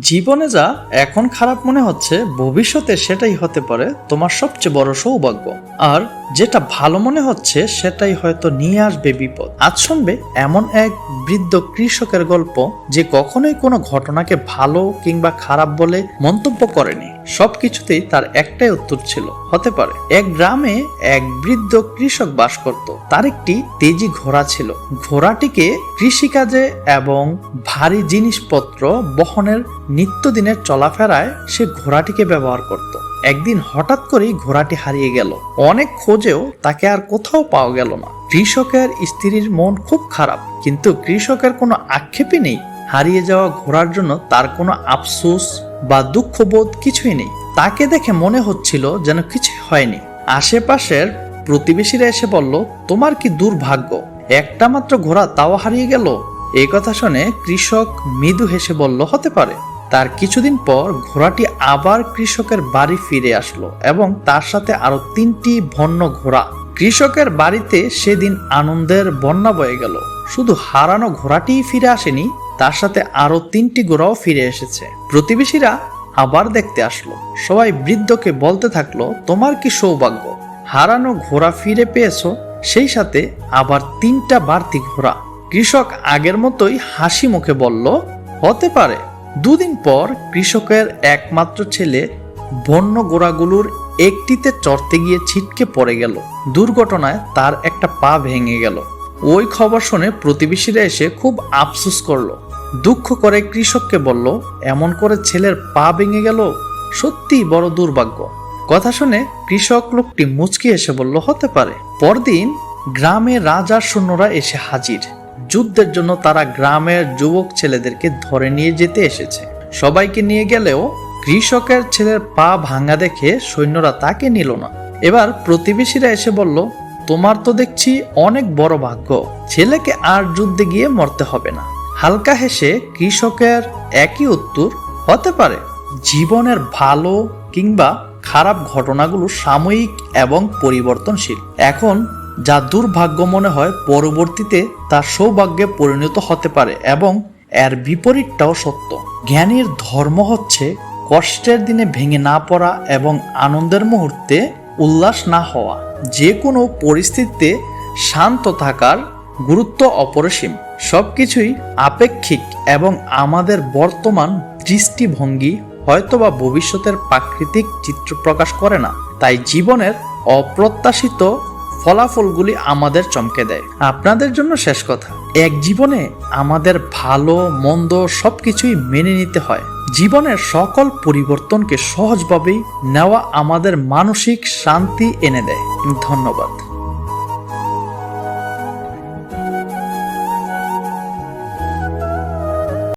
জীবনে যা এখন খারাপ মনে হচ্ছে, ভবিষ্যতে সেটাই হতে পারে তোমার সবচেয়ে বড় সৌভাগ্য। আর যেটা ভালো মনে হচ্ছে, সেটাই হয়তো নিয়ে আসবে বিপদ। আজ শুনবে এমন এক বৃদ্ধ কৃষকের গল্প যে কখনোই কোনো ঘটনাকে ভালো কিংবা খারাপ বলে মন্তব্য করেনি। সবকিছুতেই তার একটাই উত্তর ছিল, হতে পারে। এক গ্রামে এক বৃদ্ধ কৃষক বাস করত। তার একটি তেজি ঘোড়া ছিল। ঘোড়াটিকে কৃষিকাজে এবং ভারী জিনিসপত্র বহনের নিত্যদিনের চলাফেরায় সে ঘোড়াটিকে ব্যবহার করত। একদিন হঠাৎ করেই ঘোড়াটি হারিয়ে গেল। অনেক খোঁজেও তাকে আর কোথাও পাওয়া গেল না। কৃষকের স্ত্রীর মন খুব খারাপ, কিন্তু কৃষকের কোনো আক্ষেপই নেই। হারিয়ে যাওয়া ঘোড়ার জন্য তার কোনো আফসোস বা দুঃখবোধ কিছুই নেই। তাকে দেখে মনে হচ্ছিল যেন কিছু হয়নি। আশেপাশের প্রতিবেশীরা এসে বলল, তোমার কি দুর্ভাগ্য? একটা মাত্র ঘোড়া তাও হারিয়ে গেল? এই কথা শুনে কৃষক মৃদু হেসে বলল, হতে পারে। তার কিছুদিন পর ঘোড়াটি আবার কৃষকের বাড়ি ফিরে আসলো এবং তার সাথে আরও তিনটি ভন্ন ঘোড়া। কৃষকের বাড়িতে সেদিন আনন্দের বন্যা বয়ে গেল। শুধু হারানো ঘোড়াটিই ফিরে আসেনি তার সাথে আরও তিনটি ঘোড়াও ফিরে এসেছে। প্রতিবেশীরা আবার দেখতে আসলো। সবাই বৃদ্ধকে বলতে থাকল, তোমার কি সৌভাগ্য? হারানো ঘোড়া ফিরে পেয়েছ? সেই সাথে আবার তিনটা বাড়তি ঘোড়া। কৃষক আগের মতোই হাসি মুখে বলল, হতে পারে। দুদিন পর কৃষকের একমাত্র ছেলে বন্য গোড়াগুলোর একটিতে চড়তে গিয়ে ছিটকে পড়ে গেল। দুর্ঘটনায় তার একটা পা ভেঙে গেল। ওই খবর শুনে প্রতিবেশীরা এসে খুব আফসোস করল। দুঃখ করে কৃষককে বলল, এমন করে ছেলের পা ভেঙে গেল? সত্যিই বড় দুর্ভাগ্য। কথা শুনে কৃষক লোকটি মুচকি এসে বলল, হতে পারে। পরদিন গ্রামে রাজার সৈন্যরা এসে হাজির। যুদ্ধের জন্য তারা গ্রামের যুবক ছেলেদেরকে ধরে নিয়ে যেতে এসেছে। সবাইকে নিয়ে গেলেও কৃষকের ছেলের পা ভাঙা দেখে সৈন্যরা তাকে নিল না। এবার প্রতিবেশীরা এসে বলল, তোমার তো দেখছি অনেক বড় ভাগ্য। ছেলেকে আর যুদ্ধে গিয়ে মরতে হবে না। হালকা হেসে কৃষকের একই উত্তর হতে পারে। জীবনের ভালো কিংবা খারাপ ঘটনাগুলো সাময়িক এবং পরিবর্তনশীল। এখন যা দুর্ভাগ্য মনে হয়, পরবর্তীতে তা সৌভাগ্যে পরিণত হতে পারে এবং এর বিপরীতটাও সত্য। জ্ঞানীর ধর্ম হচ্ছে, কষ্টের দিনে ভেঙে না পড়া এবং আনন্দের মুহূর্তে উল্লাস না হওয়া। যে কোনো পরিস্থিতিতে শান্ত থাকার গুরুত্ব অপরিসীম। সবকিছুই আপেক্ষিক এবং আমাদের বর্তমান দৃষ্টিভঙ্গি হয়তোবা ভবিষ্যতের প্রাকৃতিক চিত্র প্রকাশ করে না। তাই জীবনের অপ্রত্যাশিত ফলাফলগুলি আমাদের চমকে দেয়। আপনাদের জন্য শেষ কথা, এক জীবনে আমাদের ভালো, মন্দ সবকিছুই মেনে নিতে হয়। জীবনের সকল পরিবর্তনকে সহজভাবেই নেওয়া আমাদের মানসিক শান্তি এনে দেয়। ধন্যবাদ।